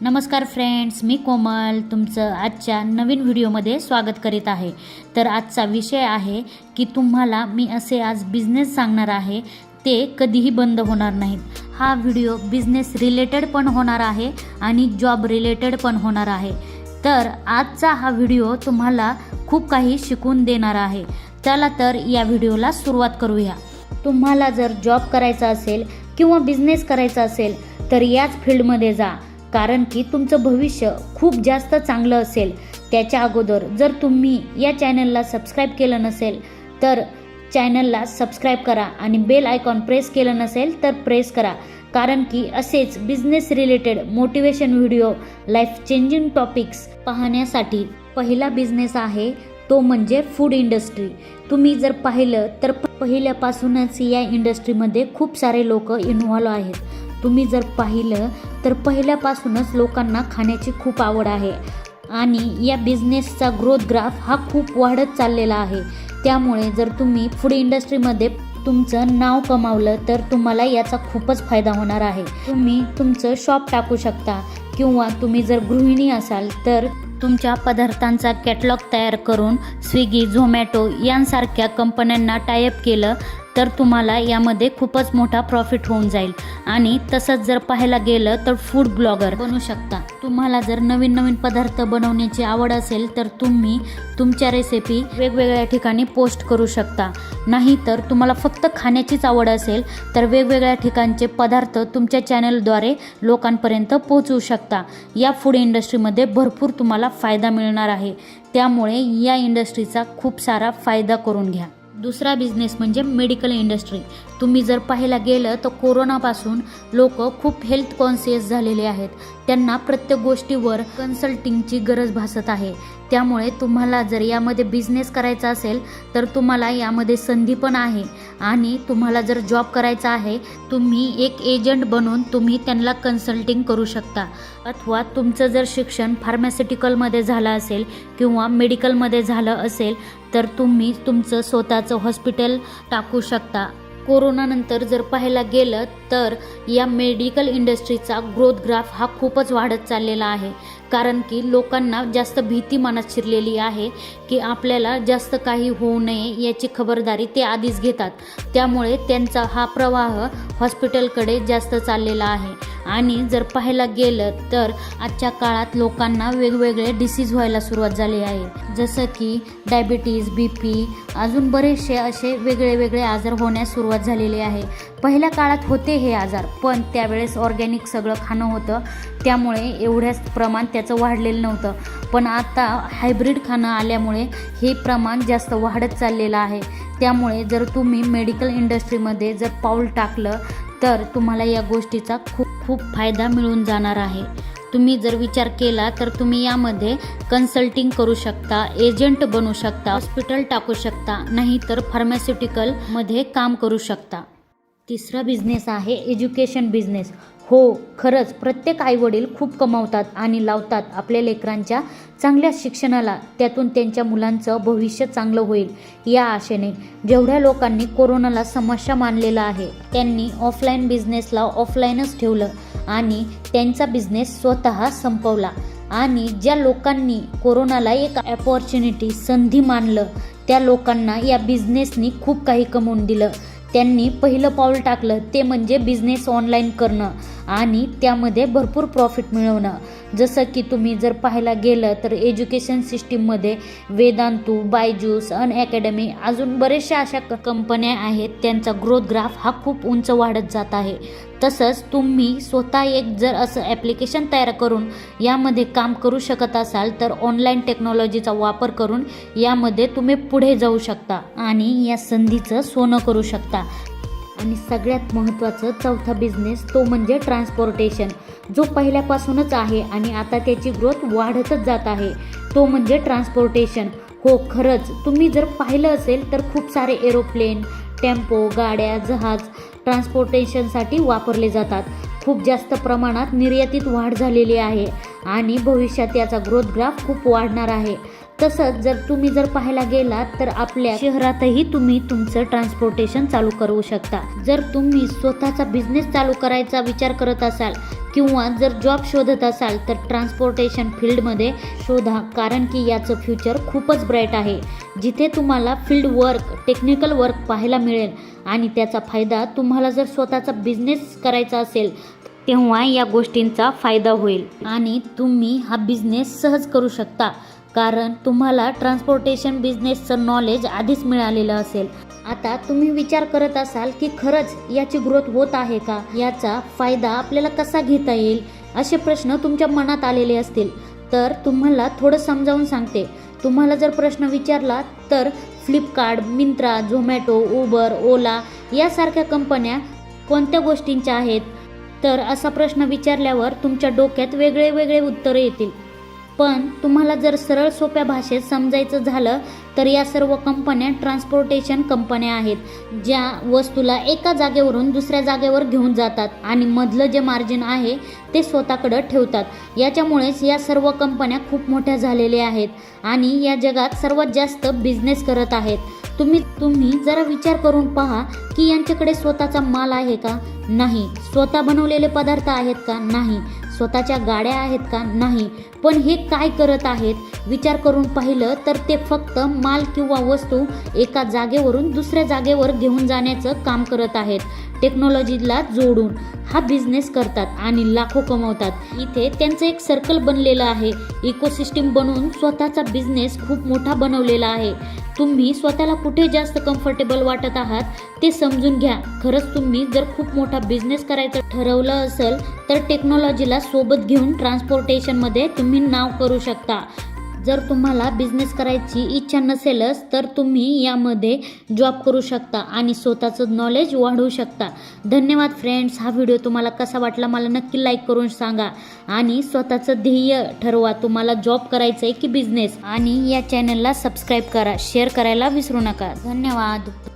नमस्कार फ्रेंड्स मी कोमल तुमचं आजच्या नवीन व्हिडिओमध्ये स्वागत करीत आहे. तर आजचा विषय आहे की तुम्हाला मी असे आज बिझनेस सांगणार आहे ते कधीही बंद होणार नाहीत. हा व्हिडिओ बिझनेस रिलेटेड पण होणार आहे आणि जॉब रिलेटेड पण होणार आहे. तर आजचा हा व्हिडिओ तुम्हाला खूप काही शिकून देणार आहे. चला तर या व्हिडिओला सुरुवात करूया. तुम्हाला जर जॉब करायचा असेल किंवा बिझनेस करायचा असेल तर याच फील्डमध्ये जा. कारण की तुमचं भविष्य खूप जास्त चांगलं असेल. त्याच्या अगोदर जर तुम्ही या चॅनलला सबस्क्राईब केलं नसेल तर चॅनलला सबस्क्राईब करा आणि बेल आयकॉन प्रेस केलं नसेल तर प्रेस करा. कारण की असेच business related motivation video life changing topics पाहण्यासाठी पहिला बिझनेस आहे तो म्हणजे फूड इंडस्ट्री तुम्ही जर पाहिलं तर पहिल्यापासूनच या इंडस्ट्रीमध्ये खूप सारे लोक इन्व्हॉल्व आहेत. तुम्ही जर पाहिलं तर पहिल्यापासूनच लोकांना खाण्याची खूप आवड आहे. आणि या बिझनेसचा ग्रोथ ग्राफ हा खूप वाढत चाललेला आहे. त्यामुळे जर तुम्ही फूड इंडस्ट्रीमध्ये तुमचं नाव कमावलं तर तुम्हाला याचा खूपच फायदा होणार आहे. तुम्ही तुमचं शॉप टाकू शकता किंवा तुम्ही जर गृहिणी असाल तर तुमच्या पदार्थांचा कॅटलॉग तयार करून स्विगी झोमॅटो यांसारख्या कंपन्यांना टायअप केलं तर तुम्हाला यामध्ये खूपच मोठा प्रॉफिट होऊन जाईल. आणि तसंच जर पाहायला गेलं तर फूड ब्लॉगर बनू शकता. तुम्हाला जर नवीन नवीन पदार्थ बनवण्याची आवड असेल तर तुम्ही तुमच्या रेसिपी वेगवेगळ्या ठिकाणी पोस्ट करू शकता. नाही तर तुम्हाला फक्त खाण्याचीच आवड असेल तर वेगवेगळ्या ठिकाणचे पदार्थ तुमच्या चॅनलद्वारे लोकांपर्यंत पोहोचवू शकता. या फूड इंडस्ट्रीमध्ये भरपूर तुम्हाला फायदा मिळणार आहे. त्यामुळे या इंडस्ट्रीचा खूप सारा फायदा करून घ्या. दुसरा बिझनेस म्हणजे मेडिकल इंडस्ट्री तुम्ही जर पाहायला गेलं तर कोरोनापासून लोक खूप हेल्थ कॉन्सियस झालेले आहेत. त्यांना प्रत्येक गोष्टीवर कन्सल्टिंगची गरज भासत आहे. त्यामुळे तुम्हाला जर यामध्ये बिझनेस करायचा असेल तर तुम्हाला यामध्ये संधी पण आहे. आणि तुम्हाला जर जॉब करायचा आहे तुम्ही एक एजंट बनून तुम्ही त्यांना कन्सल्टिंग करू शकता. अथवा तुमचं जर शिक्षण फार्मास्युटिकलमध्ये झालं असेल किंवा मेडिकलमध्ये झालं असेल तर तुम्ही तुमचं स्वतःचं हॉस्पिटल टाकू शकता. कोरोनानंतर जर पाहायला गेलं तर या मेडिकल इंडस्ट्रीचा ग्रोथ ग्राफ हा खूपच वाढत चाललेला आहे. कारण की लोकांना जास्त भीती मनात शिरलेली आहे की आपल्याला जास्त काही होऊ नये याची खबरदारी ते आधीच घेतात. त्यामुळे त्यांचा हा प्रवाह हॉस्पिटलकडे जास्त चाललेला आहे. आणि जर पाहायला गेलं तर आजच्या काळात लोकांना वेगवेगळे डिसीज व्हायला सुरुवात झाली आहे. जसं की डायबिटीज बी पी अजून बरेचसे असे वेगळे वेगळे आजार होण्यास सुरुवात झालेली आहे. पहिल्या काळात होते हे आजार पण त्यावेळेस ऑर्गॅनिक सगळं खाणं होतं. त्यामुळे एवढ्याच प्रमाण त्याचं वाढलेलं नव्हतं. पण आता हायब्रिड खाणं आल्यामुळे हे प्रमाण जास्त वाढत चाललेलं आहे. त्यामुळे जर तुम्ही मेडिकल इंडस्ट्रीमध्ये जर पाऊल टाकलं तर तुम्हाला या गोष्टीचा खूप खूप फायदा मिळून जाणार आहे. तुम्ही जर विचार केला तर तुम्ही यामध्ये कन्सल्टिंग करू शकता एजंट बनू शकता हॉस्पिटल टाकू शकता नाहीतर फार्मास्युटिकलमध्ये काम करू शकता. तिसरा बिझनेस आहे एज्युकेशन बिझनेस हो खरंच प्रत्येक आईवडील खूप कमावतात आणि लावतात आपल्या लेकरांच्या चांगल्या शिक्षणाला. त्यातून त्यांच्या मुलांचं भविष्य चांगलं होईल या आशेने जेवढ्या लोकांनी कोरोनाला समस्या मानलेला आहे त्यांनी ऑफलाईन बिझनेसला ऑफलाईनच ठेवलं आणि त्यांचा बिझनेस स्वतः संपवला. आणि ज्या लोकांनी कोरोनाला एक अपॉर्च्युनिटी संधी मानलं त्या लोकांना या बिझनेसनी खूप काही कमवून दिलं. त्यांनी पहिलं पाऊल टाकलं. ते म्हणजे बिझनेस ऑनलाईन करणं आणि त्यामध्ये भरपूर प्रॉफिट मिळवणं. जसं की तुम्ही जर पाहायला गेलं तर एज्युकेशन सिस्टीममध्ये वेदांतू बायजूस अन अकॅडमी अजून बऱ्याचशा अशा क कंपन्या आहेत. त्यांचा ग्रोथ ग्राफ हा खूप उंच वाढत जात आहे. तसंच तुम्ही स्वतः एक जर असं ॲप्लिकेशन तयार करून यामध्ये काम करू शकत असाल तर ऑनलाईन टेक्नॉलॉजीचा वापर करून यामध्ये तुम्ही पुढे जाऊ शकता आणि या संधीचं सोनं करू शकता. आणि सगळ्यात महत्त्वाचं चौथा बिझनेस तो म्हणजे ट्रान्सपोर्टेशन जो पहिल्यापासूनच आहे आणि आता त्याची ग्रोथ वाढतच जात आहे तो म्हणजे ट्रान्सपोर्टेशन हो खरंच. तुम्ही जर पाहिलं असेल तर खूप सारे एरोप्लेन टेम्पो गाड्या जहाज ट्रान्सपोर्टेशनसाठी वापरले जातात. खूप जास्त प्रमाणात निर्यातीत वाढ झालेली आहे आणि भविष्यात याचा ग्रोथ ग्राफ खूप वाढणार आहे. तसंच जर तुम्ही जर पाहायला गेलात तर आपल्या शहरातही तुम्ही तुमचं ट्रान्सपोर्टेशन चालू करू शकता. जर तुम्ही स्वतःचा बिझनेस चालू करायचा विचार करत असाल किंवा जर जॉब शोधत असाल तर ट्रान्सपोर्टेशन फील्डमध्ये शोधा कारण की याचं फ्युचर खूपच ब्राईट आहे. जिथे तुम्हाला फील्ड वर्क टेक्निकल वर्क पाहायला मिळेल आणि त्याचा फायदा तुम्हाला जर स्वतःचा बिझनेस करायचा असेल तेव्हा या गोष्टींचा फायदा होईल. आणि तुम्ही हा बिझनेस सहज करू शकता. कारण तुम्हाला ट्रान्सपोर्टेशन बिझनेसचं नॉलेज आधीच मिळालेलं असेल. आता तुम्ही विचार करत असाल की खरंच याची ग्रोथ होत आहे का? याचा फायदा आपल्याला कसा घेता येईल? असे प्रश्न तुमच्या मनात आलेले असतील. तर तुम्हाला थोडं समजावून सांगते. तुम्हाला जर प्रश्न विचारला तर फ्लिपकार्ट मिंत्रा झोमॅटो उबर ओला यासारख्या कंपन्या कोणत्या गोष्टींच्या आहेत? तर असा प्रश्न विचारल्यावर तुमच्या डोक्यात वेगळे वेगळे उत्तरं येतील. पण तुम्हाला जर सरळ सोप्या भाषेत समजायचं झालं तर या सर्व कंपन्या ट्रान्सपोर्टेशन कंपन्या आहेत ज्या वस्तूला एका जागेवरून दुसऱ्या जागेवर घेऊन जातात आणि मधलं जे मार्जिन आहे ते स्वतःकडं ठेवतात. याच्यामुळेच या सर्व कंपन्या खूप मोठ्या झालेल्या आहेत आणि या जगात सर्वात जास्त बिझनेस करत आहेत. तुम्ही तुम्ही जरा विचार करून पहा की यांच्याकडे स्वतःचा माल आहे का? नाही. स्वतः बनवलेले पदार्थ आहेत का? नाही. स्वतःच्या गाड्या आहेत का? नाही. पण हे काय करत आहेत? विचार करून पाहिलं तर ते फक्त माल किंवा वस्तू एका जागेवरून दुसऱ्या जागेवर घेऊन जाण्याचं काम करत आहेत. टेक्नॉलॉजीला जोडून हा बिझनेस करतात आणि लाखो कमवतात. इथे त्यांचं एक सर्कल बनलेलं आहे. इकोसिस्टीम बनवून स्वतःचा बिझनेस खूप मोठा बनवलेला आहे. तुम्ही स्वतःला कुठे जास्त कम्फर्टेबल वाटत आहात ते समजून घ्या. खरंच तुम्ही जर खूप मोठा बिझनेस करायचं ठरवलं असेल तर टेक्नॉलॉजीला सोबत घेऊन ट्रान्सपोर्टेशनमध्ये तुम्ही नाव करू शकता. जर तुम्हाला बिझनेस करायची इच्छा नसेलच तर तुम्ही यामध्ये जॉब करू शकता आणि स्वतःचं नॉलेज वाढवू शकता. धन्यवाद फ्रेंड्स हा व्हिडिओ तुम्हाला कसा वाटला मला नक्की लाईक करून सांगा. आणि स्वतःचं ध्येय ठरवा तुम्हाला जॉब करायचं आहे की बिझनेस आणि या चॅनलला सबस्क्राईब करा. शेअर करायला विसरू नका. धन्यवाद.